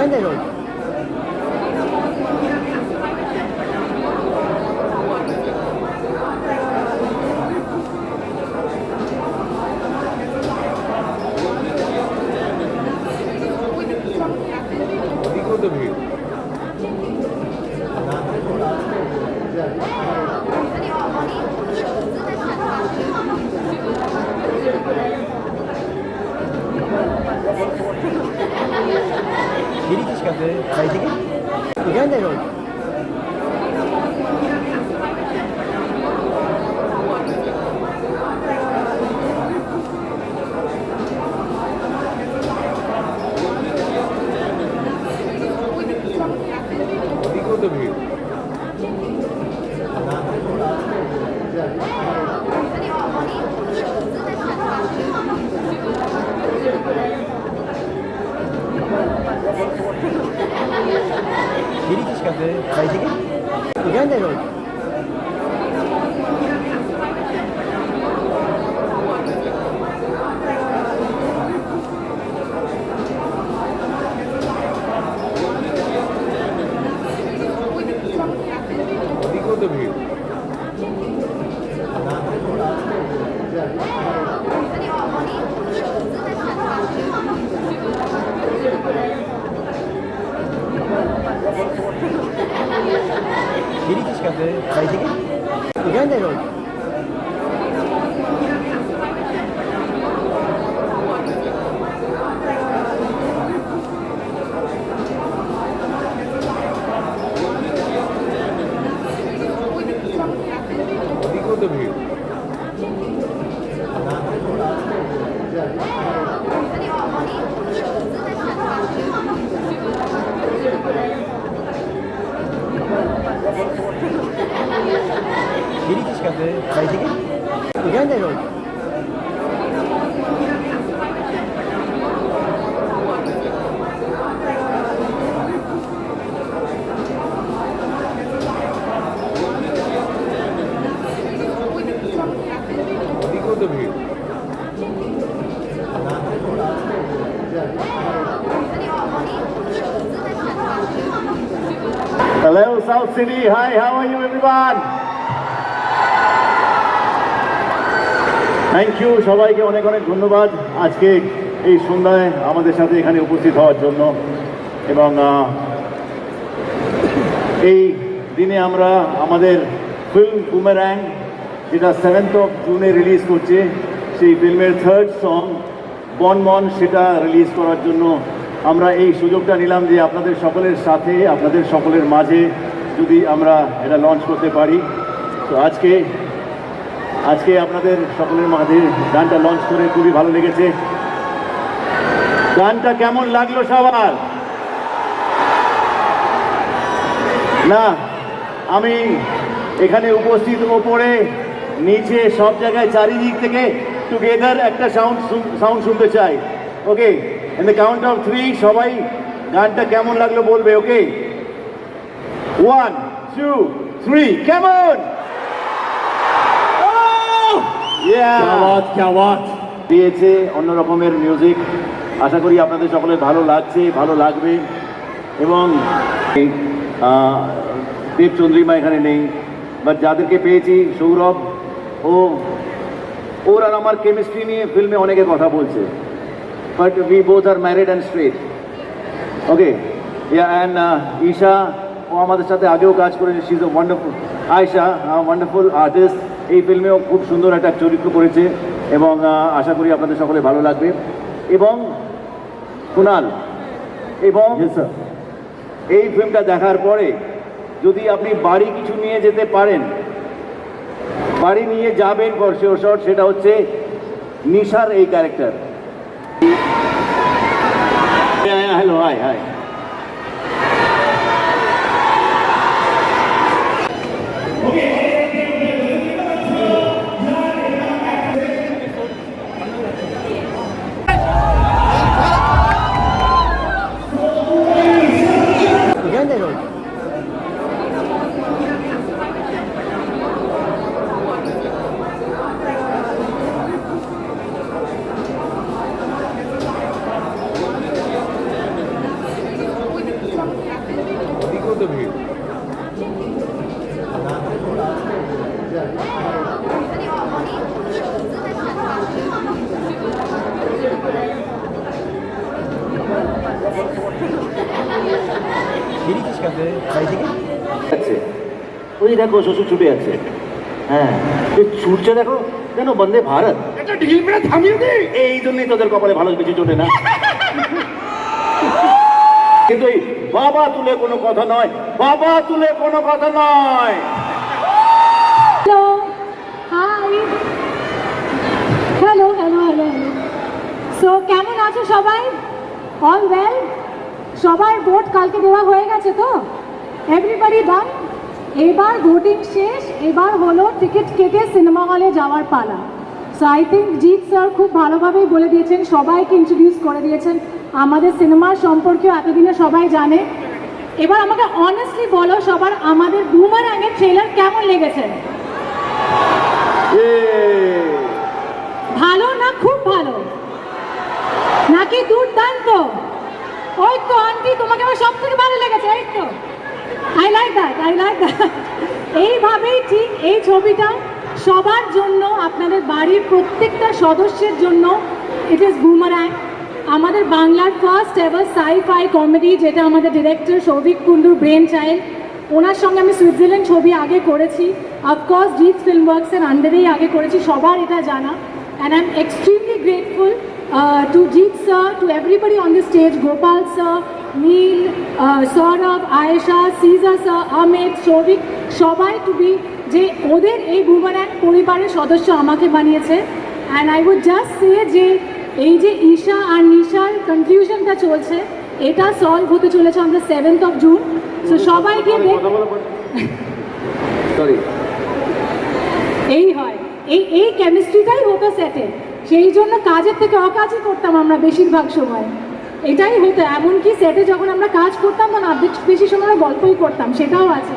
এখানে দেখো বিগত ভিড় বেরিয়েছিস কাছে বাড়ি থেকে এখানে দেখো বিগত ভিড় বেরিয়েছিস কাছে বাড়ি থেকে এখানে দেখো বিগত ভিড় বেরিয়েছিস কাছে বাড়ি থেকে? এখানে দেখো বিগত ভিড়। Hello, South City. Hi, how are you, everyone? Thank you সবাইকে অনেক অনেক ধন্যবাদ আজকে এই সন্ধ্যায় আমাদের সাথে এখানে উপস্থিত হওয়ার জন্য। এবং এই দিনে আমরা আমাদের ফিল্ম বুমেরাং যেটা সেভেন্থ অফ জুনে রিলিজ করছে, সেই ফিল্মের থার্ড সং বন মন সেটা রিলিজ করার জন্য আমরা এই সুযোগটা নিলাম যে আপনাদের সকলের সাথে, আপনাদের সকলের মাঝে যদি আমরা এটা লঞ্চ করতে পারি। তো আজকে আজকে আপনাদের সকলের মাঝে গানটা লঞ্চ করে খুবই ভালো লেগেছে। গানটা কেমন লাগল সবার? না, আমি এখানে উপস্থিত ওপরে, নিচে সব জায়গায় চারিদিক থেকে টুগেদার একটা সাউন্ড সাউন্ড শুনতে চাই। ওকে কাউন্ট অফ থ্রি সবাই গানটা কেমন লাগল বলবে, ওকে? ওয়ান টু থ্রি কেমন! দিয়েছে অন্য রকমের মিউজিক আশা করি আপনাদের সকলে ভালো লাগছে ভালো লাগবে। এবং দেব চন্দ্রিমা এখানে নেই। বাট যাদেরকে পেয়েছি সৌরভ ও ওর আর আমার কেমিস্ট্রি নিয়ে ফিল্মে অনেকে কথা বলছে। But we both are married and straight okay and Isha ও আমাদের সাথে আগেও কাজ করেছে। She is a wonderful Ayesha wonderful artist এই ফিল্মেও খুব সুন্দর একটা চরিত্র করেছে এবং আশা করি আপনাদের সকলে ভালো লাগবে। এবং কুনাল এবং এই ফিল্মটা দেখার পরে যদি আপনি বাড়ি কিছু নিয়ে যেতে পারেন বাড়ি নিয়ে যাবেন ফর শিওর সেটা হচ্ছে নিশার এই ক্যারেক্টার হ্যালো হাই হাই এখানে প্রচণ্ড ভিড়? ওই দেখো শ্বশুর ছুটে আছে হ্যাঁ ছুটছে দেখো কেন বন্দে ভারত। এই জন্যই তোদের কপালে ভালো কিছু জোটে না। কিন্তু এই বাবা তুলে কোনো কথা নয়, বাবা তুলে কোনো কথা নয়। হ্যালো হ্যালো হ্যালো সো কেমন আছো সবাই? অল ওয়েল সবার ভোট কালকে দেওয়া হয়ে গেছে তো? এভরিবাডি ডান এবার ভোটিং শেষ, এবার হলো টিকিট কেটে সিনেমা হলে যাওয়ার পালা। So I think Jeet sir খুব ভালোভাবেই বলে দিয়েছেন, সবাইকে ইন্ট্রোডিউস করে দিয়েছেন। আমাদের সিনেমার সম্পর্কেও এতদিনে সবাই জানে। এবার আমাকে অনেস্টলি বলো সবার আমাদের বুমারাঙের ট্রেলার কেমন লেগেছে? ভালো না খুব ভালো? নাকি দুর্দান্ত? ওই তো আন্টি তোমাকে আমার সব থেকে ভালো লেগেছে এই তো। I like that I like that এইভাবেই ঠিক এই ছবিটা সবার জন্য আপনাদের বাড়ির প্রত্যেকটা সদস্যের জন্য ইট ইজ বুমারাং আমাদের বাংলার first ever sci fi comedy যেটা আমাদের ডিরেক্টর সৌভিক কুন্ডুর ব্রেন চাইল্ড ওনার সঙ্গে আমি সুইজারল্যান্ড ছবি আগে করেছি। অফকোর্স জিৎ ফিল্ম ওয়ার্কসের আন্ডারেই আগে করেছি, সবার এটা জানা। And I am extremely grateful to Jeet sir to everybody on the stage Gopal sir Neel Sourav Ayesha সিজা স্যার আমিত সৌভিক সবাই টু বি যে ওদের এই বুমারাং পরিবারের সদস্য আমাকে বানিয়েছে। And I would just say যে এই যে ঈশা আর নিশার কনফিউশনটা চলছে এটা সলভ হতে চলেছে the seventh of June so সবাই গিয়ে দেখ সরি এই হয়। এই এই কেমিস্ট্রিটাই হতো সেটে সেই জন্য কাজের থেকে অকাজই করতাম আমরা বেশিরভাগ সময়। এটাই হতো। এমনকি সেটে যখন আমরা কাজ করতাম তখন অর্ধেক বেশি সময় গল্পই করতাম। সেটাও আছে।